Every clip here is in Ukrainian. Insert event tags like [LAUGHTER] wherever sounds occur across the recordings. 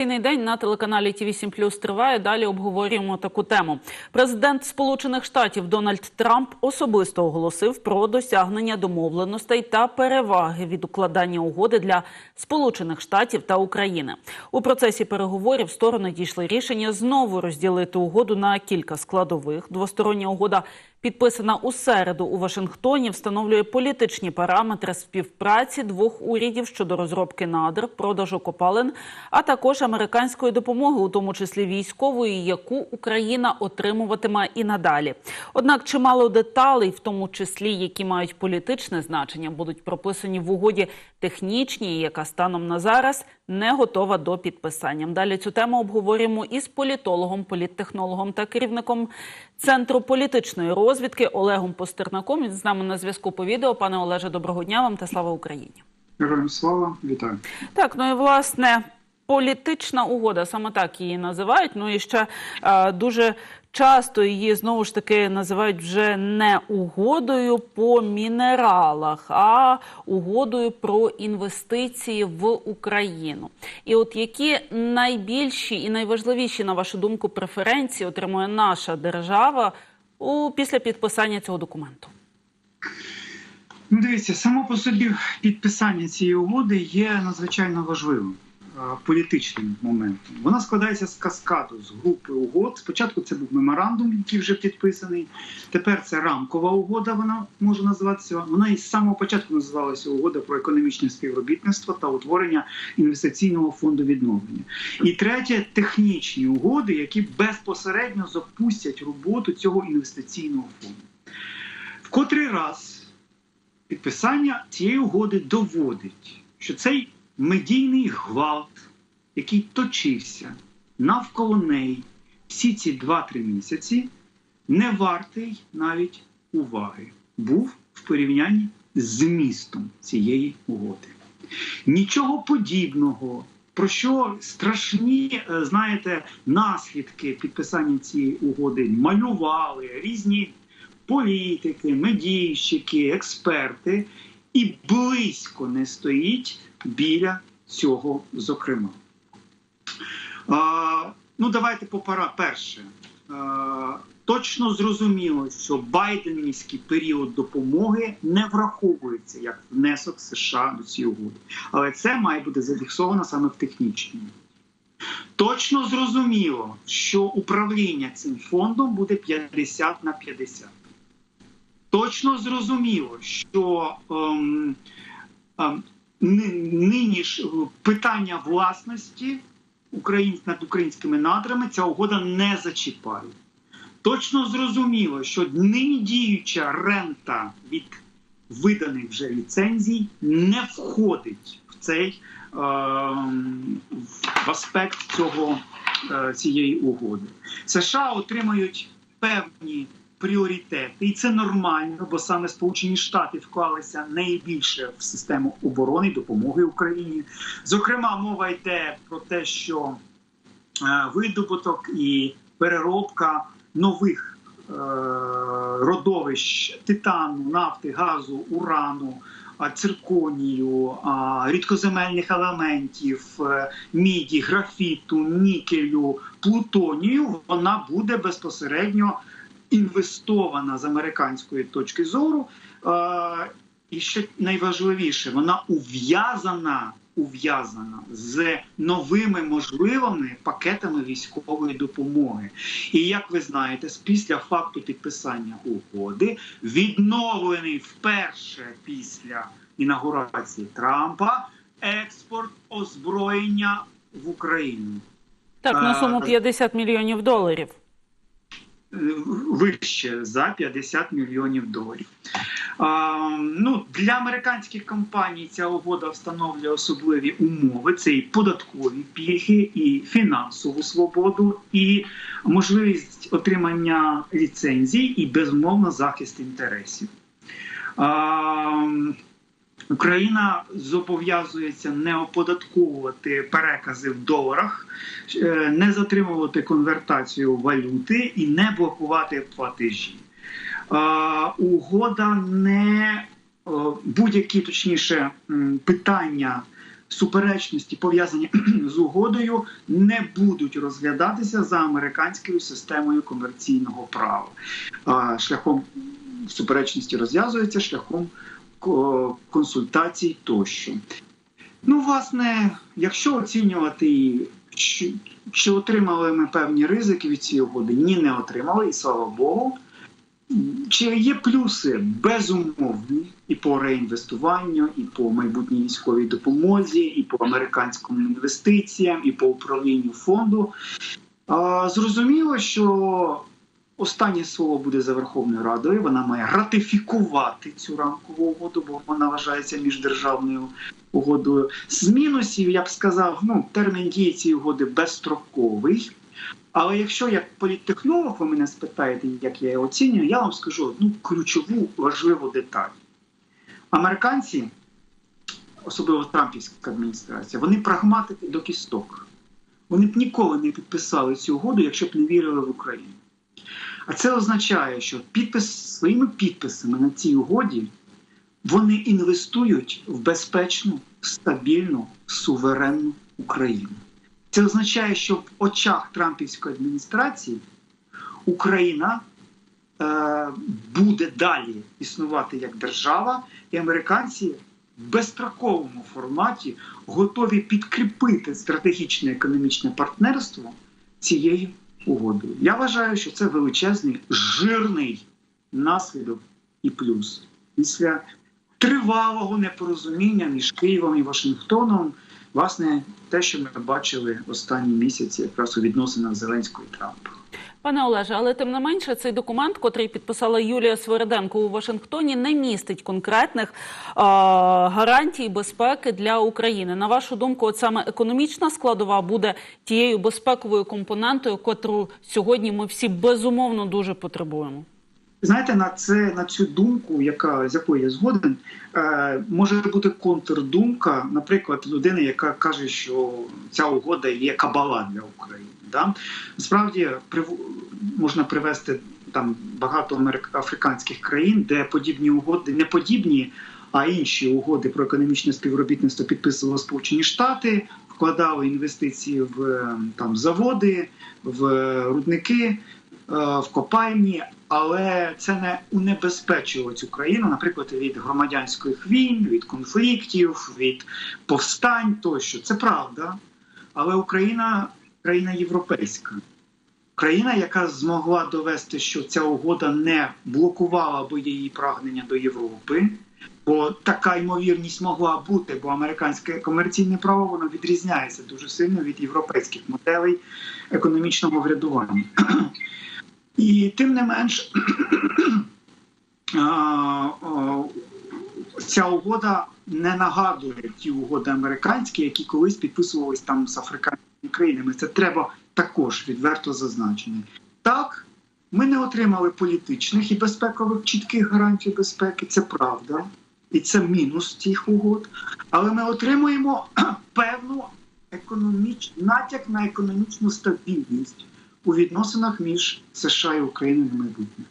Цей день на телеканалі ТВ 7 триває. Далі обговорюємо таку тему. Президент Сполучених Штатів Дональд Трамп особисто оголосив про досягнення домовленостей та переваги від укладання угоди для Сполучених Штатів та України. У процесі переговорів сторони дійшли рішення знову розділити угоду на кілька складових. Двостороння угода підписана у середу у Вашингтоні, встановлює політичні параметри співпраці двох урядів щодо розробки надр, продажу копалин, а також американської допомоги, у тому числі військової, яку Україна отримуватиме і надалі. Однак чимало деталей, в тому числі які мають політичне значення, будуть прописані в угоді технічній, яка станом на зараз не готова до підписання. Далі цю тему обговорюємо із політологом, політтехнологом та керівником центру політичної розвідки Олегом Постернаком. Він з нами на зв'язку по відео. Пане Олеже, доброго дня вам та слава Україні. Героям слава, вітаю. Так, ну і власне політична угода, саме так її називають. Ну і ще е, дуже часто її знову ж таки називають вже не угодою по мінералах, а угодою про інвестиції в Україну. І от які найбільші і найважливіші, на вашу думку, преференції отримує наша держава у після підписання цього документу? Ну, дивіться, само по собі підписання цієї угоди є надзвичайно важливим політичним моментом. Вона складається з каскаду з групи угод. Спочатку це був меморандум, який вже підписаний. Тепер це рамкова угода. Вона може називатися. Вона із самого початку називалася угода про економічне співробітництво та утворення інвестиційного фонду відновлення. І третє технічні угоди, які безпосередньо запустять роботу цього інвестиційного фонду. В котрий раз підписання цієї угоди доводить, що цей медійний гвалт, який точився навколо неї всі ці 2-3 місяці, не вартий навіть уваги, був в порівнянні з змістом цієї угоди. Нічого подібного. Про що страшні, е, знаєте, наслідки підписання цієї угоди малювали різні політики, медійщики, експерти, і близько не стоїть біля цього, зокрема. А, ну, давайте попара перше. А, точно зрозуміло, що байденівський період допомоги не враховується як внесок США до цієї угоди. Але це має бути зафіксовано саме в технічному. Точно зрозуміло, що управління цим фондом буде 50 на 50 точно зрозуміло, що ем, ем, нині ж питання власності Україн, над українськими надрами ця угода не зачіпає. Точно зрозуміло, що нині діюча рента від виданих вже ліцензій не входить в цей е, в аспект цього, е, цієї угоди. США отримають певні пріоритети, і це нормально, бо саме Сполучені Штати вклалися найбільше в систему оборони і допомоги Україні. Зокрема, мова йде про те, що е, видобуток і переробка нових е, родовищ титану, нафти, газу, урану. Цирконію, рідкоземельних елементів, е, міді, графіту, нікелю, плутонію, вона буде безпосередньо інвестована з американської точки зору. І ще найважливіше, вона ув'язана ув'язана з новими можливими пакетами військової допомоги. І як ви знаєте, після факту підписання угоди відновлений вперше після інаугурації Трампа експорт озброєння в Україну. Так, на суму 50 мільйонів доларів вище за 50 мільйонів доларів. А, ну, Для американських компаній ця угода встановлює особливі умови: це і податкові пільги, і фінансову свободу, і можливість отримання ліцензій, і безумовно захист інтересів. А, Україна зобов'язується не оподатковувати перекази в доларах, е, не затримувати конвертацію валюти і не блокувати платежі. Угода не будь-які точніше питання суперечності, пов'язані [CLEARS THROAT] з угодою, не будуть розглядатися за американською системою комерційного права. Шляхом суперечності розв'язуються шляхом консультацій тощо. Ну, власне, якщо оцінювати, що, чи отримали ми певні ризики від цієї угоди, ні, не отримали, і слава Богу. Чи є плюси безумовні і по реінвестуванню, і по майбутній військовій допомозі, і по американським інвестиціям, і по управлінню фонду? Зрозуміло, що останнє слово буде за Верховною Радою. Вона має ратифікувати цю рамкову угоду, бо вона вважається міждержавною угодою. З мінусів я б сказав, ну термін дії цієї угоди безстроковий. Але якщо як політтехнолог ви мене спитаєте, як я її оцінюю, я вам скажу одну ключову важливу деталь. Американці, особливо Трампівська адміністрація, вони прагматики до кісток. Вони б ніколи не підписали цю угоду, якщо б не вірили в Україну. А це означає, що підпис своїми підписами на цій угоді вони інвестують в безпечну, стабільну, суверенну Україну. Це означає, що в очах Трампівської адміністрації Україна е, буде далі існувати як держава, і американці в безстроковому форматі готові підкріпити стратегічне економічне партнерство цією угодою. Я вважаю, що це величезний жирний наслідок і плюс після тривалого непорозуміння між Києвом і Вашингтоном. Власне, те, що ми бачили останні місяці, якраз у відносинах Зеленського і Трампа. Пане Олеже, але тим не менше, цей документ, котрий підписала Юлія Свериденко у Вашингтоні, не містить конкретних е, гарантій безпеки для України. На вашу думку, от саме економічна складова буде тією безпековою компонентою, котру сьогодні ми всі безумовно дуже потребуємо. Знаєте, на це на цю думку, яка з якою я згоден, е, може бути контрдумка, наприклад, людини, яка каже, що ця угода є кабала для України. Да? Насправді прив... можна привести там багато африканських країн, де подібні угоди не подібні, а інші угоди про економічне співробітництво підписували Сполучені Штати, вкладали інвестиції в е, там заводи, в рудники, е, в копальні. Але це не унебезпечило цю країну, наприклад, від громадянських війн, від конфліктів, від повстань тощо. Це правда. Але Україна країна європейська, країна, яка змогла довести, що ця угода не блокувала би її прагнення до Європи. Бо така ймовірність могла бути, бо американське комерційне право воно відрізняється дуже сильно від європейських моделей економічного врядування. І тим не менш, ця угода не нагадує ті угоди американські, які колись підписувались там з африканськими країнами. Це треба також відверто зазначити. Так, ми не отримали політичних і безпекових чітких гарантій безпеки, це правда, і це мінус цих угод. Але ми отримуємо [CLEARS THROAT] певну економіч... натяк на економічну стабільність у відносинах між США і Україною на майбутнє.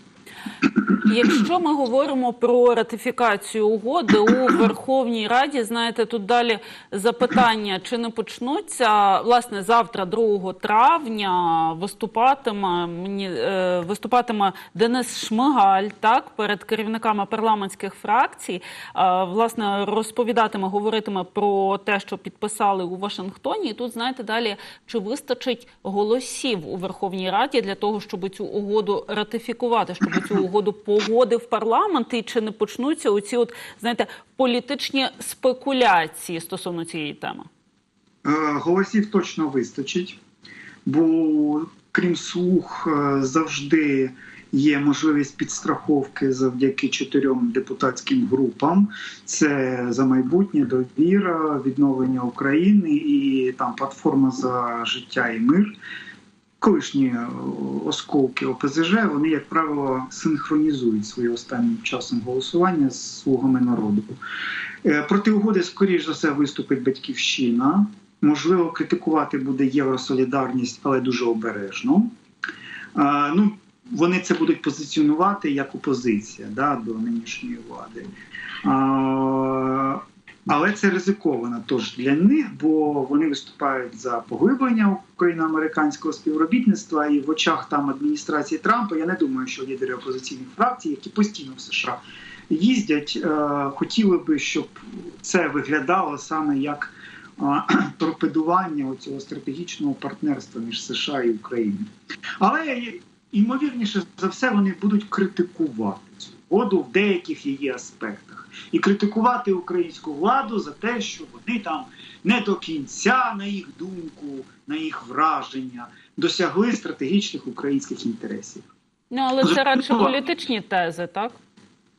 Якщо ми говоримо про ратифікацію угоди у Верховній Раді, знаєте, тут далі запитання, чи не почнуться власне завтра, 2 травня, виступатиме мені е, виступатиме Денис Шмигаль, так перед керівниками парламентських фракцій. Е, власне розповідатиме, говоритиме про те, що підписали у Вашингтоні. І тут знаєте далі, чи вистачить голосів у Верховній Раді для того, щоб цю угоду ратифікувати, щоб цю угоду погодив парламент, і чи не почнуться оці, от знаєте, політичні спекуляції стосовно цієї теми? Голосів точно вистачить, бо крім слух, завжди є можливість підстраховки завдяки чотирьом депутатським групам: це за майбутнє, довіра, відновлення України і там платформа за життя і мир колишні осколки ОПЗЖ, вони, як правило, синхронізують своє останнім часом голосування з слугами народу. Проти угоди, скоріш за все, виступить батьківщина. Можливо, критикувати буде Євросолідарність, але дуже обережно. Ну, Вони це будуть позиціонувати як опозиція да, до нинішньої влади. Але це ризиковано тож для них, бо вони виступають за поглиблення україно-американського співробітництва, і в очах там адміністрації Трампа я не думаю, що лідери опозиційних фракцій, які постійно в США їздять, е, хотіли би, щоб це виглядало саме як е, [CLEARS THROAT] торпедування цього стратегічного партнерства між США і Україною. Але ймовірніше за все вони будуть критикувати угоду в деяких її аспектах і критикувати українську владу за те, що вони там не до кінця, на їх думку, на їх враження, досягли стратегічних українських інтересів. Ну але це радше політичні тези, так?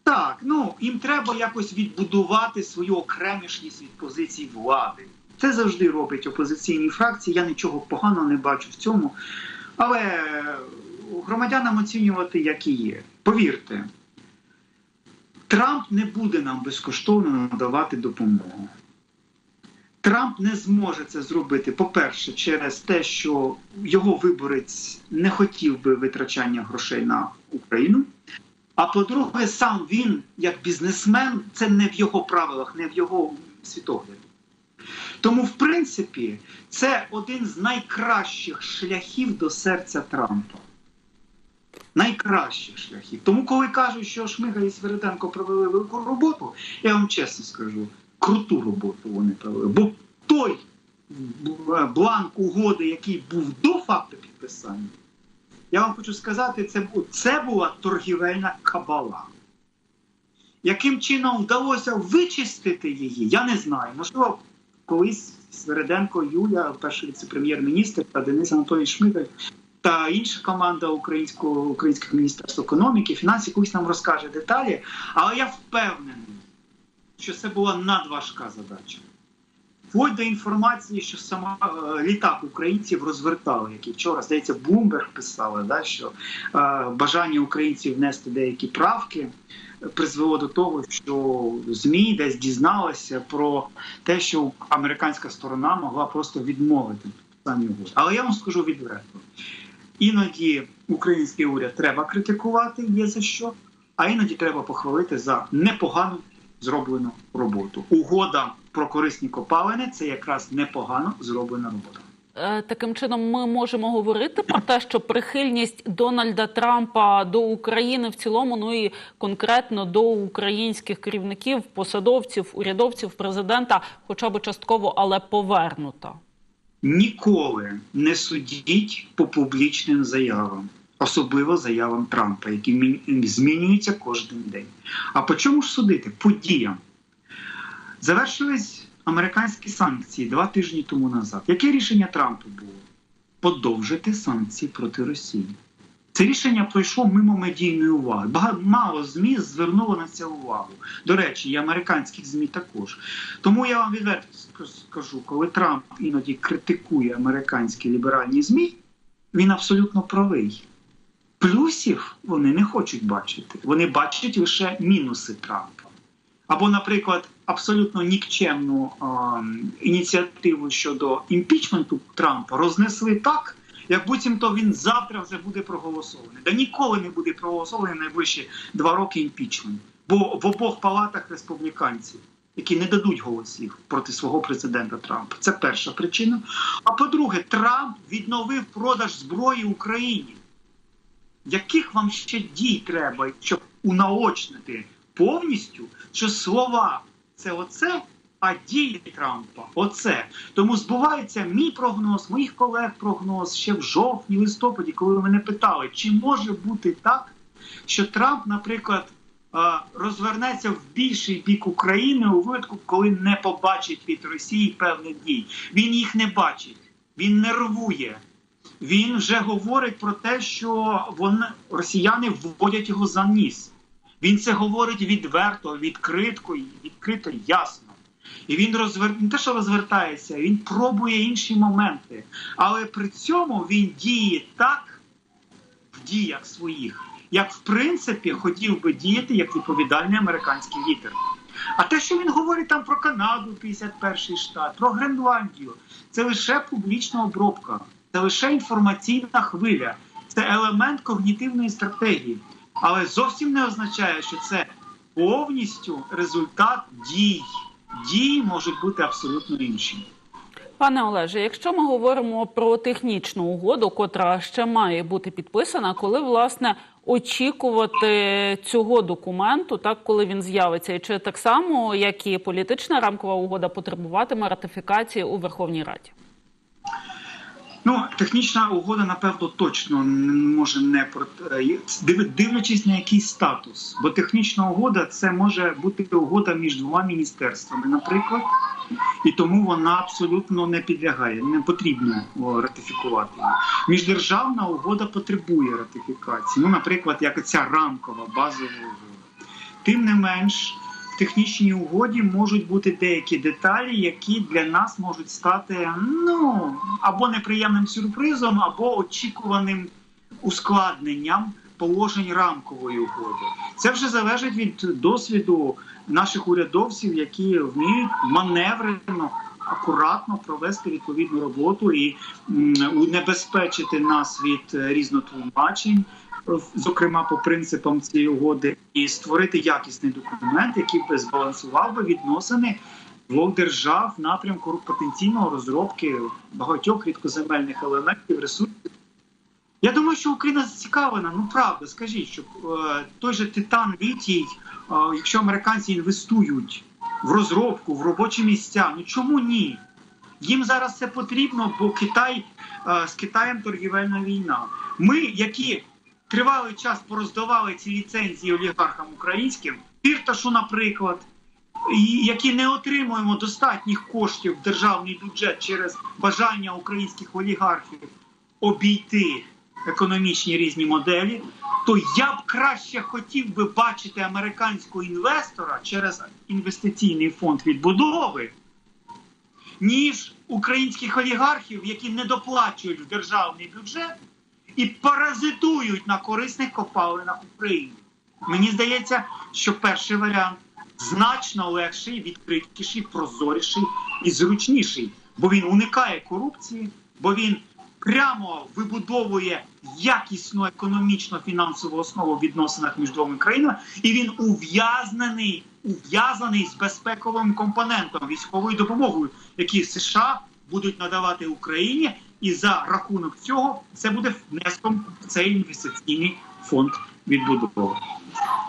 Так, ну їм треба якось відбудувати свою окремішність від позицій влади. Це завжди роблять опозиційні фракції. Я нічого поганого не бачу в цьому. Але громадянам оцінювати, як і є. Повірте, Трамп не буде нам безкоштовно надавати допомогу. Трамп не зможе це зробити, по-перше, через те, що його виборець не хотів би витрачання грошей на Україну. А по-друге, сам він, як бізнесмен, це не в його правилах, не в його світогляді. Тому, в принципі, це один з найкращих шляхів до серця Трампа. Найкращих шляхів. Тому, коли кажуть, що Шмига і Свериденко провели велику роботу, я вам чесно скажу, круту роботу вони провели. Бо той бланк угоди, який був до факту підписання, я вам хочу сказати, це, це була торгівельна кабала. Яким чином вдалося вичистити її, я не знаю. Можливо, колись Свериденко Юля, перший віце-прем'єр-міністр та Денис Анатолійович Шмигаль та інша команда українського українських міністерств економіки, фінансів колись нам розкаже деталі. Але я впевнений, що це була надважка задача. Вплоть до інформації, що сама е, літак українців розвертали, які вчора здається, Блумберг писали, да, що е, бажання українців внести деякі правки призвело до того, що змі десь дізналася про те, що американська сторона могла просто відмовити самі. Але я вам скажу відверто: іноді український уряд треба критикувати, є за що, а іноді треба похвалити за непогану зроблену роботу. Угода про корисні копалини це якраз непогано зроблена робота. Е, Таким чином, ми можемо говорити про те, що прихильність Дональда Трампа до України в цілому, ну і конкретно до українських керівників, посадовців, урядовців, президента, хоча б частково, але повернута. Ніколи не судіть по публічним заявам, особливо заявам Трампа, які змінюються кожен день. А по чому ж судити? По діям. Завершились американські санкції два тижні тому назад. Яке рішення Трампа було? Подовжити санкції проти Росії. Це рішення пройшло мимо медійної уваги. Багато мало ЗМІ звернуло на це увагу. До речі, і американських ЗМІ також. Тому я вам відверто скажу, коли Трамп іноді критикує американські ліберальні ЗМІ, він абсолютно правий. Плюсів вони не хочуть бачити. Вони бачать лише мінуси Трампа. Або, наприклад, абсолютно нікчемну е, ініціативу щодо імпічменту Трампа рознесли так, як буцімто він завтра вже буде проголосований. Да ніколи не буде проголосований найближчі два роки імпічмент. Бо в обох палатах республіканців, які не дадуть голосів проти свого президента Трампа. Це перша причина. А по-друге, Трамп відновив продаж зброї Україні. Яких вам ще дій треба, щоб унаочнити повністю, що слова це оце, а дії Трампа оце. Тому збувається мій прогноз, моїх колег прогноз ще в жовтні, листопаді, коли мене питали, чи може бути так, що Трамп, наприклад, е, розвернеться в більший бік України у випадку, коли не побачить від Росії певних дій. Він їх не бачить, він нервує. Він вже говорить про те, що вони росіяни вводять його за ніс. Він це говорить відверто, відкритко, відкрито, ясно. І він розвер... не те, що розвертається, він пробує інші моменти. Але при цьому він діє так в діях своїх, як в принципі хотів би діяти як відповідальний американський лідер. А те, що він говорить там про Канаду, 51-й штат, про Гренландію, це лише публічна обробка, це лише інформаційна хвиля, це елемент когнітивної стратегії. Але зовсім не означає, що це повністю результат дій дії можуть бути абсолютно інші. Пане Олеже, якщо ми говоримо про технічну угоду, котра ще має бути підписана, коли власне очікувати цього документу, так коли він з'явиться, і чи так само, як і політична рамкова угода, потребуватиме ратифікації у Верховній Раді? Ну, технічна угода, напевно, точно не може не про див- дивлячись на який статус. Бо технічна угода це може бути угода між двома міністерствами, наприклад, і тому вона абсолютно не підлягає, не потрібно ратифікувати. Міждержавна угода потребує ратифікації. Ну, наприклад, як ця рамкова базова угода. Тим не менш, технічній угоді можуть бути деякі деталі, які для нас можуть стати ну або неприємним сюрпризом, або очікуваним ускладненням положень рамкової угоди. Це вже залежить від досвіду наших урядовців, які вміють маневрено. Акуратно провести відповідну роботу і унебезпечити нас від е, різнотлумачень, зокрема по принципам цієї угоди, і створити якісний документ, який би збалансував би відносини двох держав в напрямку потенційного розробки багатьох рідкоземельних елементів ресурсів. Я думаю, що Україна зацікавлена. Ну правда, скажіть, що е, той же Титан Літій, е, якщо американці інвестують в розробку, в робочі місця, ну чому ні? Їм зараз це потрібно, бо Китай е, з Китаєм торгівельна війна. Ми, які тривалий час пороздавали ці ліцензії олігархам українським, Фірташу, наприклад, які не отримуємо достатніх коштів в державний бюджет через бажання українських олігархів обійти економічні різні моделі, то я б краще хотів би бачити американського інвестора через інвестиційний фонд відбудови, ніж українських олігархів, які не доплачують в державний бюджет і паразитують на корисних копалинах України. Мені здається, що перший варіант значно легший, відкритіший, прозоріший і зручніший, бо він уникає корупції, бо він прямо вибудовує якісну економічно фінансову основу в відносинах між двома країнами, і він ув'язнений, ув'язаний з безпековим компонентом військовою допомогою, які США будуть надавати Україні, і за рахунок цього це буде внеском в цей інвестиційний фонд відбудови.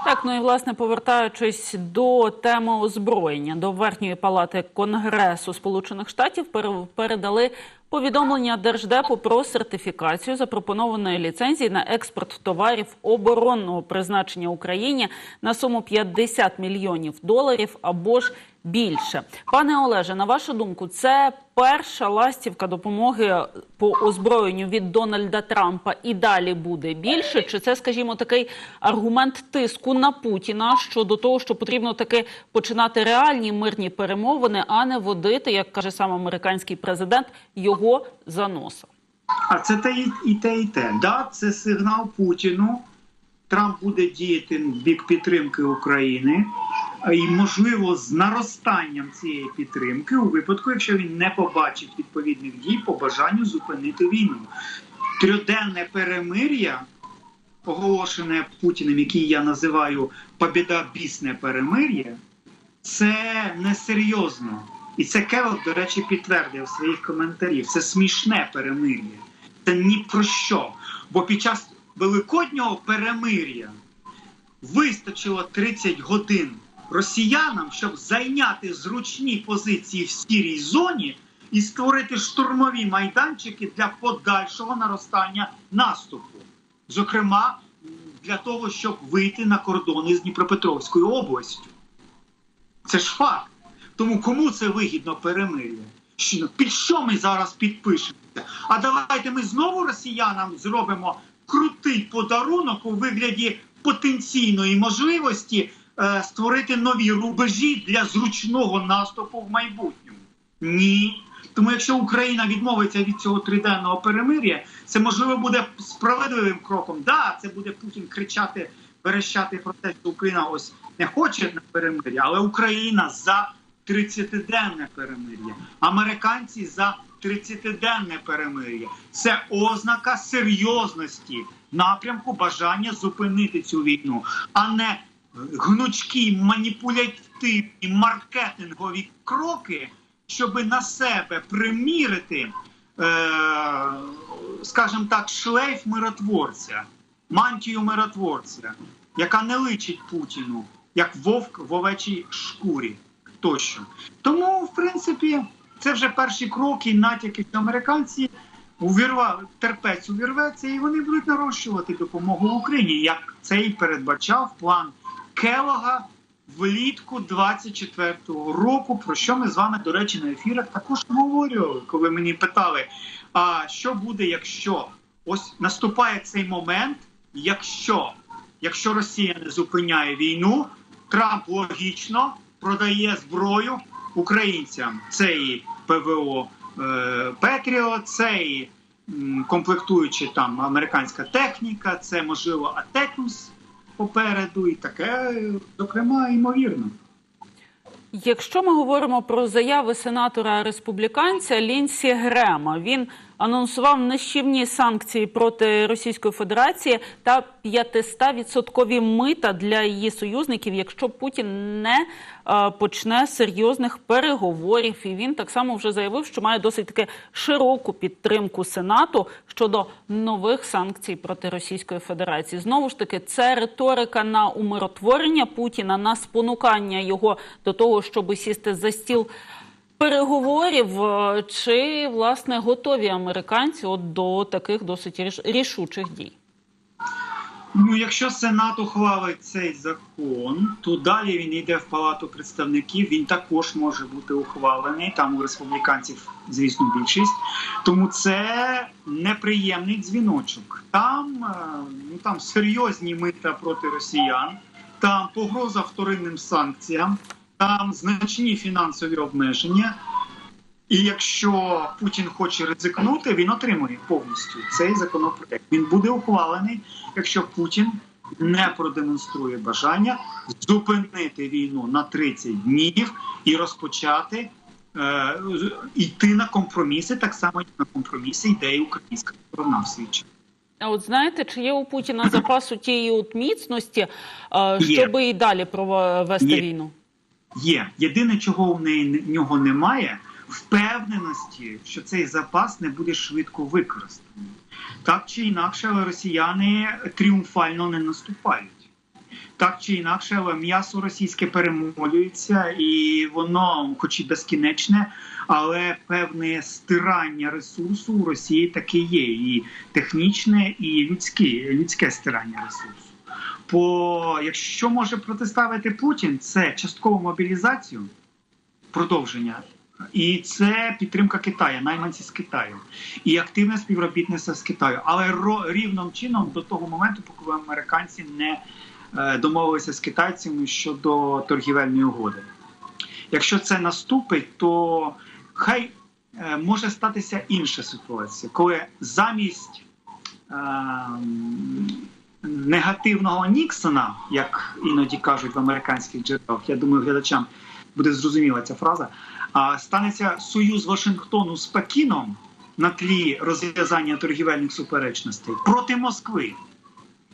Так, ну і власне повертаючись до теми озброєння, до верхньої палати Конгресу Сполучених Штатів пере- передали повідомлення Держдепу про сертифікацію запропонованої ліцензії на експорт товарів оборонного призначення Україні на суму 50 мільйонів доларів або ж більше. Пане Олеже, на вашу думку, це перша ластівка допомоги по озброєнню від Дональда Трампа і далі буде більше? Чи це, скажімо, такий аргумент тиску на Путіна щодо того, що потрібно таки починати реальні мирні перемовини, а не водити, як каже сам американський президент, його за носа? А це те і, те, і те. Да, це сигнал Путіну. Трамп буде діяти в бік підтримки України, і можливо з наростанням цієї підтримки у випадку, якщо він не побачить відповідних дій по бажанню зупинити війну. Трьоденне перемир'я, оголошене Путіним, який я називаю побідобісне перемир'я, це несерйозно. І це Кевел, до речі, підтвердив своїх коментарів. Це смішне перемир'я. Це ні про що. Бо під час великоднього перемир'я вистачило 30 годин росіянам, щоб зайняти зручні позиції в сірій зоні і створити штурмові майданчики для подальшого наростання наступу. Зокрема, для того, щоб вийти на кордони з Дніпропетровською областю. Це ж факт. Тому кому це вигідно перемир'я? Що- Під що ми зараз підпишемося? А давайте ми знову росіянам зробимо крутий подарунок у вигляді потенційної можливості створити нові рубежі для зручного наступу в майбутньому. Ні. Тому якщо Україна відмовиться від цього триденного перемир'я, це можливо буде справедливим кроком. Да, це буде Путін кричати, верещати про те, що Україна ось не хоче на перемир'я, але Україна за 30-денне перемир'я. Американці за 30-денне перемир'я. Це ознака серйозності напрямку бажання зупинити цю війну, а не гнучкі маніпулятивні маркетингові кроки, щоб на себе примірити, е, скажімо так, шлейф миротворця, мантію миротворця, яка не личить Путіну, як вовк в овечій шкурі тощо. Тому, в принципі, це вже перші кроки, натяки, що американці увірва, терпець увірветься, і вони будуть нарощувати допомогу Україні, як це і передбачав план Келога влітку 24-го року, про що ми з вами, до речі, на ефірах також говорили, коли мені питали, а що буде, якщо ось наступає цей момент, якщо, якщо Росія не зупиняє війну, Трамп логічно продає зброю українцям. Це і ПВО е, Петріо, це і комплектуючи там американська техніка, це можливо Атекус попереду, і таке, зокрема, ймовірно. Якщо ми говоримо про заяви сенатора республіканця Лінсі Грема, він анонсував нищівні санкції проти Російської Федерації та 500-відсоткові мита для її союзників, якщо Путін не е, почне серйозних переговорів. І він так само вже заявив, що має досить таки широку підтримку Сенату щодо нових санкцій проти Російської Федерації. Знову ж таки, це риторика на умиротворення Путіна, на спонукання його до того, щоб сісти за стіл переговорів. Е, Чи власне готові американці от до таких досить рішучих дій? Ну, якщо Сенат ухвалить цей закон, то далі він йде в Палату представників. Він також може бути ухвалений. Там у республіканців, звісно, більшість. Тому це неприємний дзвіночок. Там, е, ну, там серйозні мита проти росіян, там погроза вторинним санкціям, там значні фінансові обмеження. І якщо Путін хоче ризикнути, він отримує повністю цей законопроект. Він буде ухвалений, якщо Путін не продемонструє бажання зупинити війну на 30 днів і розпочати е, йти на компроміси, так само як на компроміси йде і українська сторона в свій час. А от знаєте, чи є у Путіна [CLEARS THROAT] запасу тієї от міцності, е, Є. щоб і далі провести Є. війну? Є єдине, чого в неї нього немає, впевненості, що цей запас не буде швидко використаний. Так чи інакше, але росіяни тріумфально не наступають. Так чи інакше, але м'ясо російське перемолюється, і воно, хоч і безкінечне, але певне стирання ресурсу у Росії таке є. І технічне, і людське, людське стирання ресурсу. Бо якщо може протиставити Путін, це часткову мобілізацію, продовження, і це підтримка Китаю, найманці з Китаю, і активне співробітництво з Китаю. Але рівним чином до того моменту, поки американці не е, домовилися з китайцями щодо торгівельної угоди. Якщо це наступить, то хай е, може статися інша ситуація, коли замість ем, негативного Ніксона, як іноді кажуть в американських джерелах, я думаю, глядачам буде зрозуміла ця фраза. А станеться союз Вашингтону з Пекіном на тлі розв'язання торгівельних суперечностей проти Москви.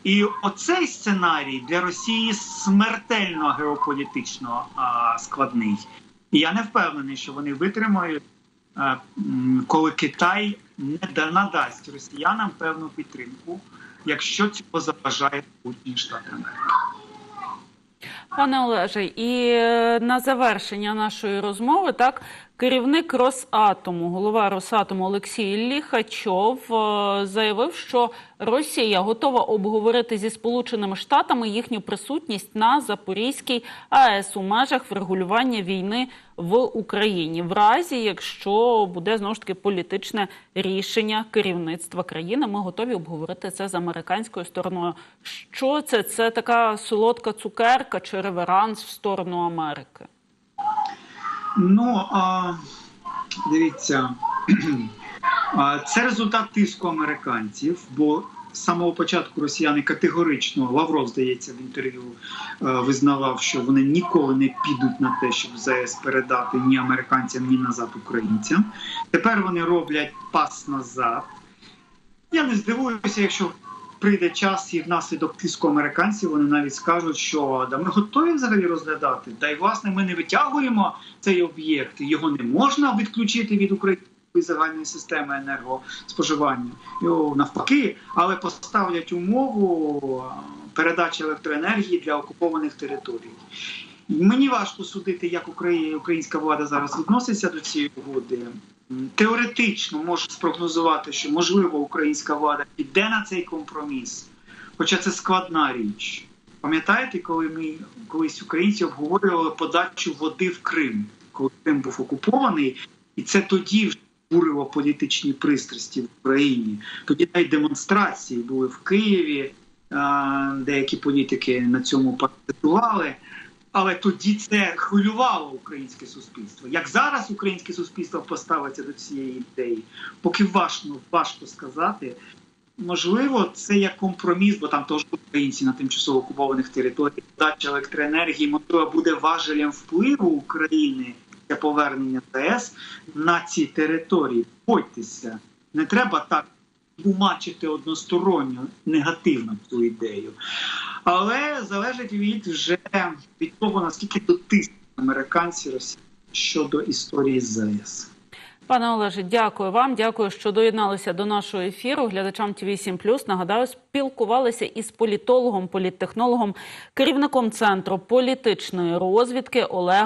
І оцей сценарій для Росії смертельно геополітично а, складний. І я не впевнений, що вони витримають, а, коли Китай не надасть росіянам певну підтримку, якщо цього заважає Сполучені Штати Америки. Пане Олеже, і е, на завершення нашої розмови, так, керівник Росатому, голова Росатому Олексій Ліхачов е, заявив, що Росія готова обговорити зі Сполученими Штатами їхню присутність на Запорізькій АЕС у межах врегулювання війни в Україні, в разі якщо буде знову ж таки політичне рішення керівництва країни. Ми готові обговорити це з американською стороною. Що це? Це така солодка цукерка чи реверанс в сторону Америки? Ну а, дивіться, це результат тиску американців, бо з самого початку росіяни категорично Лавров, здається, в інтерв'ю е, визнавав, що вони ніколи не підуть на те, щоб ЗС передати ні американцям, ні назад українцям. Тепер вони роблять пас назад. Я не здивуюся, якщо прийде час і внаслідок тиску американців вони навіть скажуть, що да ми готові взагалі розглядати. Та й власне ми не витягуємо цей об'єкт, його не можна відключити від української загальної системи енергоспоживання. Його навпаки, але поставлять умову передачі електроенергії для окупованих територій. Мені важко судити, як українська влада зараз відноситься до цієї угоди. Теоретично можу спрогнозувати, що можливо українська влада піде на цей компроміс, хоча це складна річ. Пам'ятаєте, коли ми колись українці обговорювали подачу води в Крим, коли Крим був окупований, і це тоді вже бурило політичні пристрасті в Україні. Тоді навіть демонстрації були в Києві. Деякі політики на цьому паразитували. Але тоді це хвилювало українське суспільство. Як зараз українське суспільство поставиться до цієї ідеї, поки важко, важко сказати. Можливо, це як компроміс, бо там теж українці на тимчасово окупованих територіях дача електроенергії, можливо, буде важелем впливу України повернення ТС на ці території. Погодьтеся, не треба так тлумачити односторонньо негативно цю ідею. Але залежить від вже від того, наскільки дотиснуть американці Росії щодо історії з ЗАЕС. Пане Олеже, дякую вам. Дякую, що доєдналися до нашого ефіру. Глядачам ТВ 7 Нагадаю, спілкувалися із політологом, політтехнологом, керівником центру політичної розвідки Олегом.